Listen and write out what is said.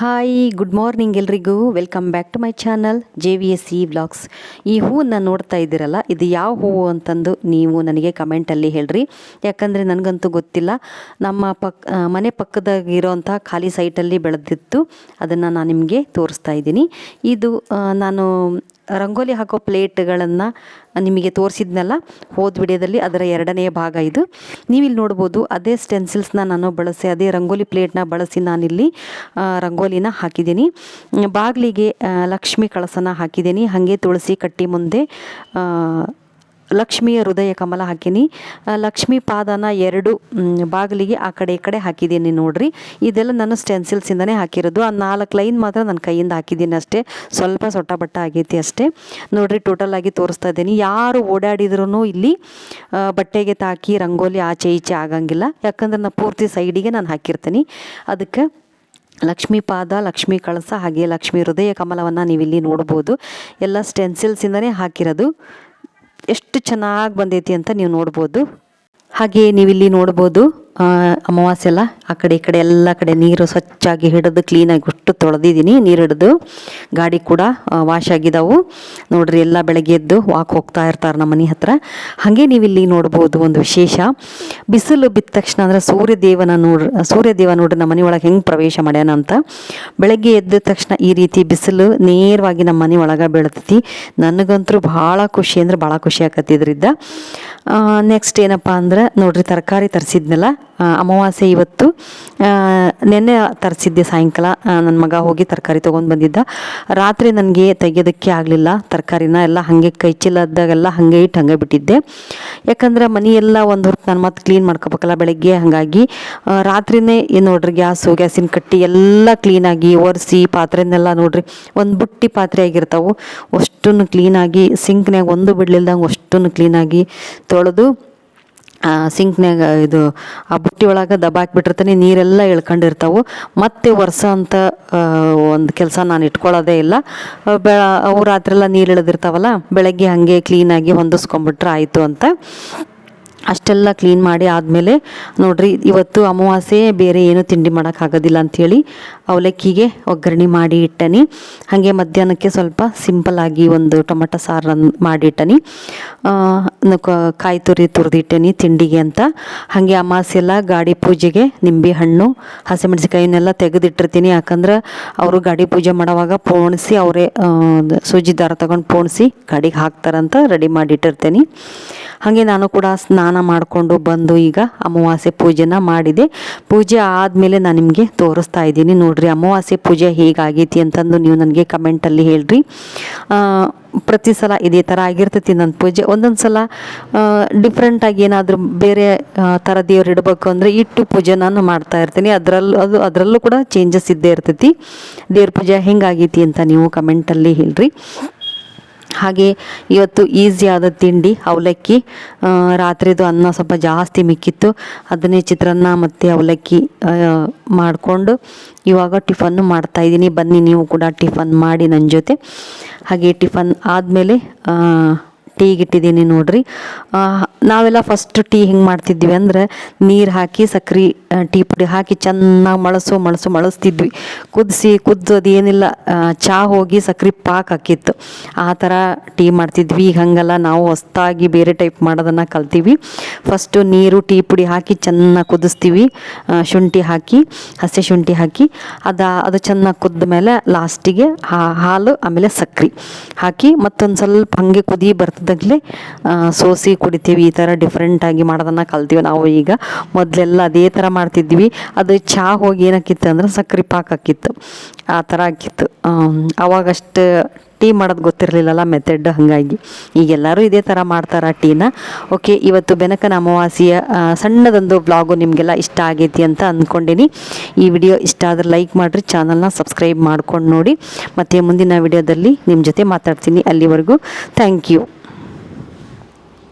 Hi good morning ಎಲ್ರಿಗೂ. Welcome back to my channel J V S C vlogs ಈ ಹೂವನ್ನು ನೋಡ್ತಾ ಇದ್ದೀರಲ್ಲ, ಇದು ಯಾವ ಹೂವು ಅಂತಂದು ನೀವು ನನಗೆ ಕಮೆಂಟಲ್ಲಿ ಹೇಳ್ರಿ. ಯಾಕಂದರೆ ನನಗಂತೂ ಗೊತ್ತಿಲ್ಲ. ನಮ್ಮ ಪಕ್ ಮನೆ ಪಕ್ಕದಾಗಿರೋಂಥ ಖಾಲಿ ಸೈಟಲ್ಲಿ ಬೆಳೆದಿತ್ತು ಅದನ್ನು ನಾನು ನಿಮಗೆ ತೋರಿಸ್ತಾ ಇದ್ದೀನಿ. ಇದು ನಾನು ರಂಗೋಲಿ ಹಾಕೋ ಪ್ಲೇಟ್ಗಳನ್ನು ನಿಮಗೆ ತೋರಿಸಿದ್ನಲ್ಲ, ಹೋದ ವಿಡಿಯೋದಲ್ಲಿ ಅದರ ಎರಡನೇ ಭಾಗ ಇದು. ನೀವಿಲ್ಲಿ ನೋಡ್ಬೋದು, ಅದೇ ಸ್ಟೆನ್ಸಿಲ್ಸ್ನ ನಾನು ಬಳಸಿ, ಅದೇ ರಂಗೋಲಿ ಪ್ಲೇಟ್ನ ಬಳಸಿ ನಾನಿಲ್ಲಿ ರಂಗೋಲಿನ ಹಾಕಿದ್ದೀನಿ. ಬಾಗಿಲಿಗೆ ಲಕ್ಷ್ಮಿ ಕಳಸನ ಹಾಕಿದ್ದೀನಿ. ಹಾಗೆ ತುಳಸಿ ಕಟ್ಟಿ ಮುಂದೆ ಲಕ್ಷ್ಮಿಯ ಹೃದಯ ಕಮಲ ಹಾಕೀನಿ. ಲಕ್ಷ್ಮಿ ಪಾದನ ಎರಡು ಬಾಗಿಲಿಗೆ ಆ ಕಡೆ ಈ ಕಡೆ ಹಾಕಿದ್ದೀನಿ ನೋಡ್ರಿ. ಇದೆಲ್ಲ ನಾನು ಸ್ಟೆನ್ಸಿಲ್ಸಿಂದನೇ ಹಾಕಿರೋದು. ಆ ನಾಲ್ಕು ಲೈನ್ ಮಾತ್ರ ನನ್ನ ಕೈಯಿಂದ ಹಾಕಿದ್ದೀನಿ ಅಷ್ಟೇ. ಸ್ವಲ್ಪ ಸೊಟ್ಟ ಬಟ್ಟ ಆಗೈತಿ ಅಷ್ಟೇ. ನೋಡ್ರಿ ಟೋಟಲ್ ಆಗಿ ತೋರಿಸ್ತಾ ಇದ್ದೀನಿ. ಯಾರು ಓಡಾಡಿದ್ರೂ ಇಲ್ಲಿ ಬಟ್ಟೆಗೆ ತಾಕಿ ರಂಗೋಲಿ ಆಚೆ ಈಚೆ ಆಗಂಗಿಲ್ಲ. ಯಾಕಂದ್ರೆ ನಾನು ಪೂರ್ತಿ ಸೈಡಿಗೆ ನಾನು ಹಾಕಿರ್ತೀನಿ. ಅದಕ್ಕೆ ಲಕ್ಷ್ಮೀ ಪಾದ, ಲಕ್ಷ್ಮೀ ಕಳಸ ಹಾಗೆ ಲಕ್ಷ್ಮೀ ಹೃದಯ ಕಮಲವನ್ನು ನೀವಿಲ್ಲಿ ನೋಡ್ಬೋದು. ಎಲ್ಲ ಸ್ಟೆನ್ಸಿಲ್ಸಿಂದನೇ ಹಾಕಿರೋದು. ಎಷ್ಟು ಚೆನ್ನಾಗಿ ಬಂದೈತಿ ಅಂತ ನೀವು ನೋಡ್ಬೋದು. ಹಾಗೆ ನೀವಿಲ್ಲಿ ನೋಡ್ಬೋದು. ಅಮಾವಾಸ್ಯೆ ಎಲ್ಲ ಆ ಕಡೆ ಈ ಕಡೆ ಎಲ್ಲ ಕಡೆ ನೀರು ಸ್ವಚ್ಛಾಗಿ ಹಿಡಿದು ಕ್ಲೀನಾಗಿ ಅಷ್ಟು ತೊಳೆದಿದ್ದೀನಿ, ನೀರು ಹಿಡಿದು ಗಾಡಿ ಕೂಡ ವಾಶ್ ಆಗಿದ್ದಾವು ನೋಡ್ರಿ ಎಲ್ಲ ಬೆಳಗ್ಗೆ ಎದ್ದು ವಾಕ್ ಹೋಗ್ತಾ ಇರ್ತಾರೆ ನಮ್ಮ ಮನೆ ಹತ್ರ. ಹಾಗೆ ನೀವಿಲ್ಲಿ ನೋಡ್ಬೋದು ಒಂದು ವಿಶೇಷ. ಬಿಸಿಲು ಬಿದ್ದ ತಕ್ಷಣ ಅಂದರೆ ಸೂರ್ಯದೇವನ ನೋಡ್ರಿ ಸೂರ್ಯದೇವ ನೋಡ್ರಿ ನಮ್ಮ ಮನೆ ಹೆಂಗೆ ಪ್ರವೇಶ ಮಾಡ್ಯಾನ ಅಂತ. ಬೆಳಗ್ಗೆ ಎದ್ದ ತಕ್ಷಣ ಈ ರೀತಿ ಬಿಸಿಲು ನೇರವಾಗಿ ನಮ್ಮ ಮನೆ ಒಳಗೆ ಬೀಳ್ತೈತಿ. ನನಗಂತೂ ಭಾಳ ಖುಷಿ ಅಂದ್ರೆ ಭಾಳ ಖುಷಿ ಆಕತ್ತಿದ್ರಿಂದ ನೆಕ್ಸ್ಟ್ ಏನಪ್ಪ ಅಂದ್ರೆ, ನೋಡ್ರಿ ತರಕಾರಿ ತರಿಸಿದ್ನಲ್ಲ ಅಮಾವಾಸ್ಯೆ ಇವತ್ತು ನೆನ್ನೆ ತರಿಸಿದ್ದೆ ಸಾಯಂಕಾಲ ನನ್ನ ಮಗ ಹೋಗಿ ತರಕಾರಿ ತೊಗೊಂಡು ಬಂದಿದ್ದ. ರಾತ್ರಿ ನನಗೆ ತೆಗೆಯೋದಕ್ಕೆ ಆಗಲಿಲ್ಲ ತರಕಾರಿನ, ಎಲ್ಲ ಹಾಗೆ ಕೈ ಚೀಲದಾಗೆಲ್ಲ ಹಾಗೆ ಇಟ್ಟು ಹಂಗೆ ಬಿಟ್ಟಿದ್ದೆ. ಯಾಕಂದ್ರೆ ಮನೆಯೆಲ್ಲ ಒಂದು ಹೊತ್ತು ನಾನು ಮತ್ತೆ ಕ್ಲೀನ್ ಮಾಡ್ಕೋಬೇಕಲ್ಲ ಬೆಳಗ್ಗೆ, ಹಾಗಾಗಿ ರಾತ್ರಿನೇ ಏನು ನೋಡ್ರಿ ಗ್ಯಾಸು, ಗ್ಯಾಸಿನ ಕಟ್ಟಿ ಎಲ್ಲ ಕ್ಲೀನಾಗಿ ಒರೆಸಿ ಪಾತ್ರೆನೆಲ್ಲ ನೋಡ್ರಿ ಒಂದು ಬುಟ್ಟಿ ಪಾತ್ರೆ ಆಗಿರ್ತಾವೆ, ಅಷ್ಟನ್ನು ಕ್ಲೀನಾಗಿ ಸಿಂಕ್ನಾಗ ಒಂದು ಬಿಡ್ಲಿಲ್ದಂಗೆ ಅಷ್ಟನ್ನು ಕ್ಲೀನಾಗಿ ತೊಳೆದು ಸಿಂಕ್ನಾಗ ಇದು, ಆ ಬುಟ್ಟಿ ಒಳಗೆ ದಬಾಕ್ಬಿಟ್ಟಿರ್ತೀನಿ, ನೀರೆಲ್ಲ ಇಳ್ಕೊಂಡಿರ್ತಾವೆ. ಮತ್ತೆ ವರ್ಷ ಅಂತ ಒಂದು ಕೆಲಸ ನಾನು ಇಟ್ಕೊಳ್ಳೋದೇ ಇಲ್ಲ. ಬೆ, ಅವು ರಾತ್ರಿ ಎಲ್ಲ ನೀರು ಇಳಿದಿರ್ತಾವಲ್ಲ, ಬೆಳಗ್ಗೆ ಹಾಗೆ ಕ್ಲೀನಾಗಿ ಹೊಂದಿಸ್ಕೊಂಬಿಟ್ರೆ ಆಯಿತು ಅಂತ. ಅಷ್ಟೆಲ್ಲ ಕ್ಲೀನ್ ಮಾಡಿ ಆದಮೇಲೆ ನೋಡ್ರಿ, ಇವತ್ತು ಅಮಾವಾಸ್ಯೆ, ಬೇರೆ ಏನು ತಿಂಡಿ ಮಾಡೋಕ್ಕಾಗೋದಿಲ್ಲ ಅಂಥೇಳಿ ಅವಲಕ್ಕಿಗೆ ಒಗ್ಗರಣೆ ಮಾಡಿ ಇಟ್ಟನಿ. ಹಾಗೆ ಮಧ್ಯಾಹ್ನಕ್ಕೆ ಸ್ವಲ್ಪ ಸಿಂಪಲ್ಲಾಗಿ ಒಂದು ಟೊಮೆಟೊ ಸಾರನ್ನು ಮಾಡಿಟ್ಟನಿ ಕಾಯಿ ತುರಿ ತುರಿದಿಟ್ಟನಿ ತಿಂಡಿಗೆ ಅಂತ. ಹಾಗೆ ಅಮಾವಾಸ್ಯೆ ಎಲ್ಲ ಗಾಡಿ ಪೂಜೆಗೆ ನಿಂಬೆ ಹಣ್ಣು ಹಸಿಮೆಣಸಿಕಾಯಿನೆಲ್ಲ ತೆಗೆದಿಟ್ಟಿರ್ತೀನಿ. ಯಾಕಂದ್ರೆ ಅವರು ಗಾಡಿ ಪೂಜೆ ಮಾಡೋವಾಗ ಪೋಣಿಸಿ ಅವರೇ ಸೂಜಿ ದಾರ ತೊಗೊಂಡು ಪೋಣಿಸಿ ಗಾಡಿಗೆ ಹಾಕ್ತಾರಂತ ರೆಡಿ ಮಾಡಿಟ್ಟಿರ್ತೀನಿ ಹಾಗೆ ನಾನು ಕೂಡ ಸ್ನಾನ ಮಾಡಿಕೊಂಡು ಬಂದು ಈಗ ಅಮಾವಾಸ್ಯೆ ಪೂಜೆನ ಮಾಡಿದೆ. ಪೂಜೆ ಆದಮೇಲೆ ನಾನು ನಿಮಗೆ ತೋರಿಸ್ತಾ ಇದ್ದೀನಿ ನೋಡಿರಿ, ಅಮಾವಾಸ್ಯೆ ಪೂಜೆ ಹೇಗಾಗೈತಿ ಅಂತಂದು ನೀವು ನನಗೆ ಕಮೆಂಟಲ್ಲಿ ಹೇಳ್ರಿ. ಪ್ರತಿ ಸಲ ಇದೇ ಥರ ಆಗಿರ್ತೈತಿ ನನ್ನ ಪೂಜೆ. ಒಂದೊಂದು ಸಲ ಡಿಫ್ರೆಂಟಾಗಿ ಏನಾದರೂ ಬೇರೆ ಥರ ದೇವ್ರು ಇಡಬೇಕು ಅಂದರೆ ಇಟ್ಟು ಪೂಜೆ ನಾನು ಮಾಡ್ತಾ ಇರ್ತೀನಿ. ಅದರಲ್ಲೂ ಅದು, ಅದರಲ್ಲೂ ಕೂಡ ಚೇಂಜಸ್ ಇದ್ದೇ ಇರ್ತೈತಿ. ದೇವ್ರ ಪೂಜೆ ಹೆಂಗಾಗೈತಿ ಅಂತ ನೀವು ಕಮೆಂಟಲ್ಲಿ ಹೇಳ್ರಿ. ಹಾಗೆ ಇವತ್ತು ಈಸಿ ಆದ ತಿಂಡಿ, ಅವಲಕ್ಕಿ ರಾತ್ರಿದು ಅನ್ನ ಸ್ವಲ್ಪ ಜಾಸ್ತಿ ಮಿಕ್ಕಿತ್ತು. ಅದನ್ನೇ ಚಿತ್ರಾನ್ನ ಮತ್ತು ಅವಲಕ್ಕಿ ಮಾಡಿಕೊಂಡು ಇವಾಗ ಟಿಫನ್ನು ಮಾಡ್ತಾಯಿದ್ದೀನಿ ಬನ್ನಿ, ನೀವು ಕೂಡ ಟಿಫನ್ ಮಾಡಿ ನನ್ನ ಜೊತೆ. ಹಾಗೆ ಟಿಫನ್ ಆದಮೇಲೆ ಟೀ ಇಟ್ಟಿದ್ದೀನಿ ನೋಡಿರಿ. ನಾವೆಲ್ಲ ಫಸ್ಟ್ ಟೀ ಹಿಂಗೆ ಮಾಡ್ತಿದ್ವಿ ಅಂದ್ರೆ ನೀರು ಹಾಕಿ ಸಕ್ರೆ ಟೀ ಪುಡಿ ಹಾಕಿ ಚೆನ್ನಾಗಿ ಮಳಸು ಮಳಸು ಮಳಸ್ತಿದ್ವಿ. ಕುದಿಸಿ ಕುದ್ದು ಅದೇನಿಲ್ಲ ಚಹಾ ಹೋಗಿ ಸಕ್ರೆ ಪಾಕ್ ಹಾಕಿತ್ತು. ಆ ಥರ ಟೀ ಮಾಡ್ತಿದ್ವಿ. ಈಗ ಹಂಗಲ್ಲ, ನಾವು ಹೊಸ್ತಾಗಿ ಬೇರೆ ಟೈಪ್ ಮಾಡೋದನ್ನು ಕಲ್ತೀವಿ. ಫಸ್ಟು ನೀರು, ಟೀ ಪುಡಿ ಹಾಕಿ ಚೆನ್ನಾಗಿ ಕುದಿಸ್ತೀವಿ. ಶುಂಠಿ ಹಾಕಿ, ಹಸಿ ಶುಂಠಿ ಹಾಕಿ, ಅದು ಅದು ಚೆನ್ನಾಗಿ ಕುದ್ದ ಮೇಲೆ ಲಾಸ್ಟಿಗೆ ಹಾಲು, ಆಮೇಲೆ ಸಕ್ರೆ ಹಾಕಿ ಮತ್ತೊಂದು ಸ್ವಲ್ಪ ಹಾಗೆ ಕುದಿ ಬರ್ತದಾಗಲೇ ಸೋಸಿ ಕುಡಿತೀವಿ. ಈ ಥರ ಡಿಫ್ರೆಂಟಾಗಿ ಮಾಡೋದನ್ನು ಕಲ್ತೀವಿ ನಾವು ಈಗ. ಮೊದಲೆಲ್ಲ ಅದೇ ಥರ ಮಾಡ್ತಿದ್ವಿ. ಅದು ಚಹಾ ಹೋಗಿ ಏನಾಕಿತ್ತು ಅಂದ್ರೆ ಸಕ್ಕರೆ ಪಾಕ ಹಾಕಿತ್ತು. ಆ ಥರ ಹಾಕಿತ್ತು. ಅವಾಗಷ್ಟು ಟೀ ಮಾಡೋದು ಗೊತ್ತಿರಲಿಲ್ಲಲ್ಲ ಮೆಥಡ್ ಹಾಗಾಗಿ. ಈಗೆಲ್ಲರೂ ಇದೇ ಥರ ಮಾಡ್ತಾರೆ ಟೀನ. ಓಕೆ ಇವತ್ತು ಬೆನಕನ ಅಮಾವಾಸ್ಯೆಯ ಸಣ್ಣದೊಂದು ಬ್ಲಾಗು ನಿಮಗೆಲ್ಲ ಇಷ್ಟ ಆಗೈತಿ ಅಂತ ಅಂದ್ಕೊಂಡಿನಿ ಈ ವಿಡಿಯೋ ಇಷ್ಟ ಆದರೆ ಲೈಕ್ ಮಾಡಿರಿ ಚಾನಲ್ನ ಸಬ್ಸ್ಕ್ರೈಬ್ ಮಾಡ್ಕೊಂಡು ನೋಡಿ. ಮತ್ತು ಮುಂದಿನ ವಿಡಿಯೋದಲ್ಲಿ ನಿಮ್ಮ ಜೊತೆ ಮಾತಾಡ್ತೀನಿ ಅಲ್ಲಿವರೆಗೂ. Thank you